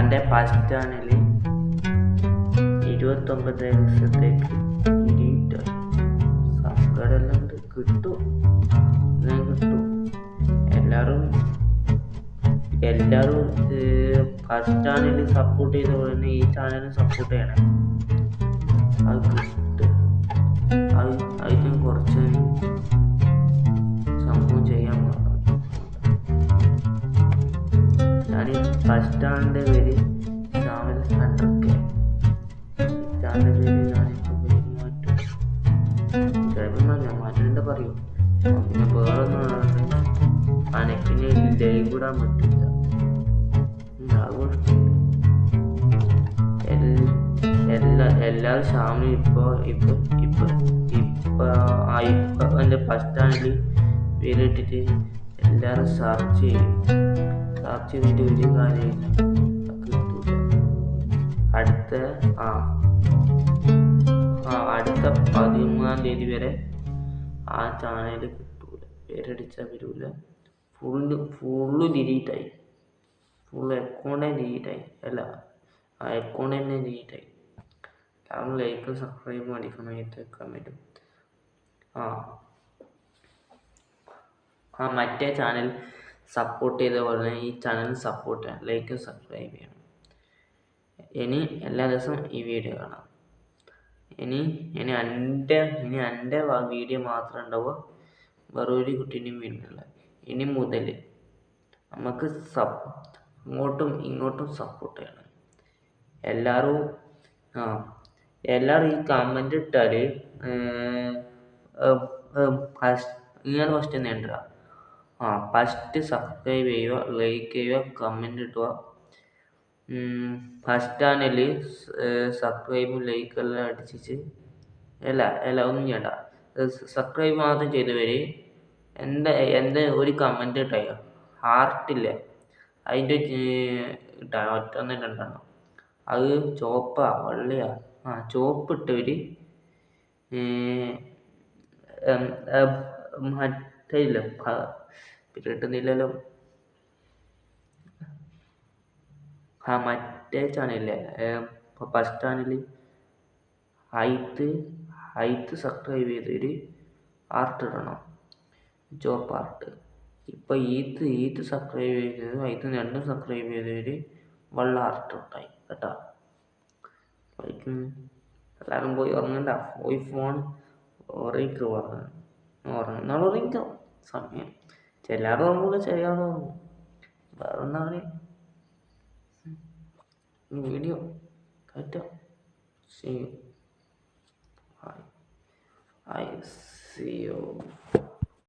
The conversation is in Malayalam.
എന്റെ ഫസ്റ്റ് ചാനൽ ഇരുപത്തൊമ്പത് ദിവസത്തേക്ക് ഉണ്ട് കിട്ടും. കിട്ടും. എല്ലാവരും എല്ലാവരും ഫസ്റ്റ് ചാനൽ സപ്പോർട്ട് ചെയ്ത പോലെ തന്നെ ഈ ചാനലും സപ്പോർട്ട് ചെയ്യണം. അത് ഫസ്റ്റ് ആളിന്റെ പേര് ചാനൽ ഹൺഡ്രഡ് കെ പേര് ഞാനിപ്പോൾ മാറ്റും ചിലപ്പോൾ ഞാൻ മാറ്റേണ്ട പറയും. പിന്നെ വേറെ ഒന്നും അനക്കിന് ലൈവ് ഇടാൻ പറ്റില്ല എല്ലാ എല്ലാവരും ഷാമിൽ ഇപ്പോൾ ഇപ്പോൾ ഇപ്പോൾ ഇപ്പോൾ ആ ഇപ്പോൾ എന്റെ ഫസ്റ്റ് ആണെങ്കിൽ പേരിട്ടിട്ട് എല്ലാവരും സെർച്ച് ചെയ്യും. ചെയ്തിട്ട് ഒരു അത് കിട്ടൂല അടുത്ത ആ ആ അടുത്ത പതിമൂന്നാം തീയതി വരെ ആ ചാനൽ കിട്ടൂല. പേരടിച്ചാൽ വരൂല. ഫുള്ള് ഫുള്ള് ഡിലീറ്റായി. ഫുൾ അക്കൗണ്ട് ഡിലീറ്റായി. അല്ല ആ അക്കൗണ്ട് തന്നെ ഡിലീറ്റായി. എല്ലാവരും ലൈക്ക് സബ്സ്ക്രൈബ് അടിക്കണമായിട്ട് കമന്റും ആ ആ മറ്റേ ചാനൽ സപ്പോർട്ട് ചെയ്ത പോലെ ഈ ചാനൽ സപ്പോർട്ട് ചെയ്യണം ലൈക്ക് സബ്സ്ക്രൈബ് ചെയ്യണം. ഇനി എല്ലാ ദിവസവും ഈ വീഡിയോ കാണാം. ഇനി ഇനി എന്റെ ഇനി എന്റെ വീഡിയോ മാത്രം ഉണ്ടാവുക വേറെ ഒരു കുട്ടീന്റെയും വീടിനുള്ള ഇനി മുതൽ നമുക്ക് സപ് അങ്ങോട്ടും ഇങ്ങോട്ടും സപ്പോർട്ട് ചെയ്യണം. എല്ലാവരും ആ എല്ലാവരും ഈ കമന്റ് ഇട്ടാൽ ഇങ്ങനെ ഫസ്റ്റ് നേണ്ട ആ ഫസ്റ്റ് സബ്സ്ക്രൈബ് ചെയ്യുക ലൈക്ക് ചെയ്യുക കമന്റ് ഇടുക. ഫസ്റ്റ് ചാനൽ സബ്സ്ക്രൈബും ലൈക്ക് എല്ലാം അടിച്ചിട്ട് അല്ല അല്ല ഒന്നും ചെയ്യണ്ട. സബ്സ്ക്രൈബ് മാത്രം ചെയ്തവർ എന്റെ എന്താ ഒരു കമന്റ് ഇട്ടായോ ഹാർട്ടില്ലേ അതിന്റെ ഇട്ടാ ഒറ്റ ഒന്നും രണ്ടെണ്ണം. അത് ചുവപ്പാ വെള്ളയാ. ആ ചുവപ്പിട്ടവർ മറ്റേ ഇല്ല കിട്ടുന്നില്ലല്ലോ. ആ മറ്റേ ചാനലില്ലേ ഫസ്റ്റ് ചാനൽ ഹൈത്ത് ഹൈത്ത് സബ്സ്ക്രൈബ് ചെയ്തവർ ആർട്ട് ഇടണം. ചുവപ്പ് ആർട്ട് ഇപ്പോൾ ഈത്ത് ഈത്ത് സബ്സ്ക്രൈബ് ചെയ്തത് ഹൈത്ത് രണ്ടും സബ്സ്ക്രൈബ് ചെയ്തവർ വെള്ള ആർട്ട് ഉണ്ടായി കേട്ടോ. ലൈക്ക് എല്ലാവരും പോയി ഉറങ്ങണ്ട. പോയി ഫോൺ ഉറങ്ങിക്ക് ഉറങ്ങ. ഉറങ്ങും. നാളെ ഉറങ്ങിക്കോ. സമയം. ചെല്ലാറ് ഉറങ്ങൂല ചെയ്യാന്ന് ഉറങ്ങും വേറെ പറയുക വീഡിയോ കേട്ടോ see you. I